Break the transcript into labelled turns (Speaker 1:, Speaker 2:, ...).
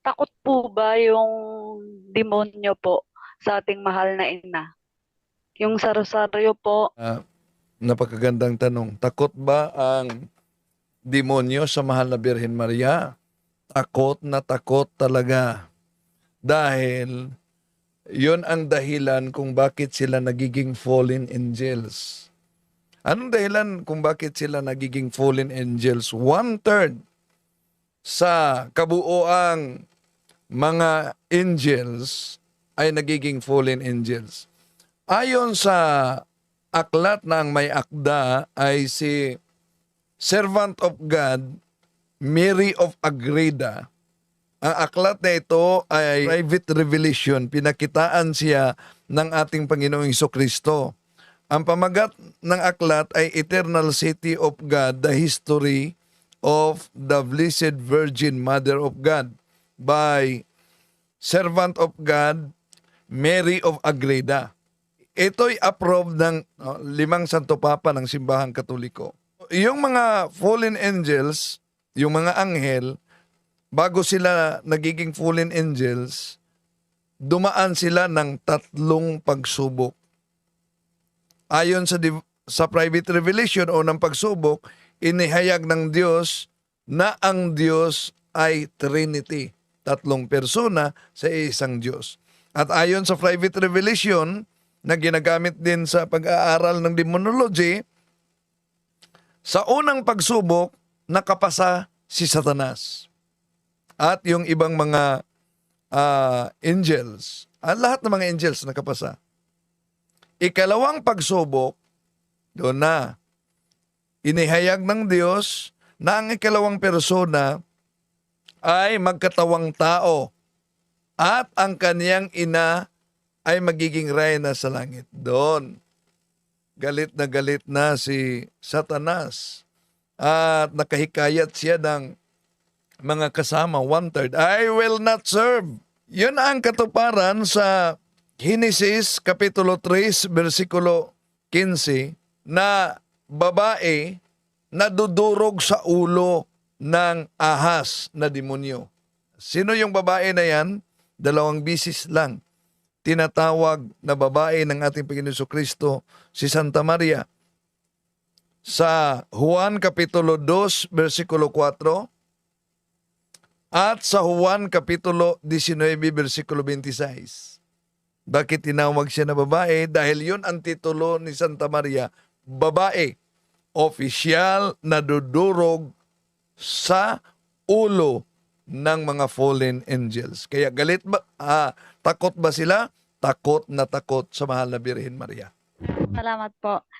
Speaker 1: takot po ba yung demonyo po sa ating mahal na ina? Yung sa rosaryo po,
Speaker 2: Ah, napakagandang tanong. Takot ba ang demonyo sa mahal na Birhen Maria? Takot na takot talaga. Dahil yon ang dahilan kung bakit sila nagiging fallen angels. Anong dahilan kung bakit sila nagiging fallen angels? One-third sa kabuoang mga angels ay nagiging fallen angels. Ayon sa aklat ang may akda ay si Servant of God, Mary of Agreda. Ang aklat na ito ay private revelation. Pinakitaan siya ng ating Panginoong Iso Kristo. Ang pamagat ng aklat ay Eternal City of God, the history of the Blessed Virgin Mother of God by Servant of God, Mary of Agreda. Ito'y approved ng limang santo papa ng simbahang katoliko. Yung mga fallen angels, yung mga anghel, bago sila nagiging fallen angels, dumaan sila ng tatlong pagsubok. Ayon sa sa private revelation o ng pagsubok, inihayag ng Diyos na ang Diyos ay Trinity, tatlong persona sa isang Diyos. At ayon sa private revelation na ginagamit din sa pag-aaral ng demonology, sa unang pagsubok, nakapasa si Satanas. At yung ibang mga ah, angels, ang lahat ng mga angels nakapasa. Ikalawang pagsubok, doon na, inihayag ng Diyos na ang ikalawang persona ay magkatawang tao at ang kaniyang ina ay magiging reyna sa langit. Doon, galit na galit na si Satanas at nakahikayat siya ng mga kasama, one-third, I will not serve. Yun ang katuparan sa Genesis Kapitulo 3, versikulo 15, na babae na dudurog sa ulo ng ahas na demonyo. Sino yung babae na yan? Dalawang bisis lang. Tinatawag na babae ng ating Panginoon Kristo, si Santa Maria. Sa Juan Kapitulo 2, versikulo 4, at sa Juan Kapitulo 19, versikulo 26. Bakit tinawag siya na babae? Dahil yun ang titulo ni Santa Maria, babae. Opisyal na dudurog sa ulo ng mga fallen angels. Kaya galit ba? Ah, takot ba sila? Takot na takot sa mahal na Birhen Maria.
Speaker 1: salamat po.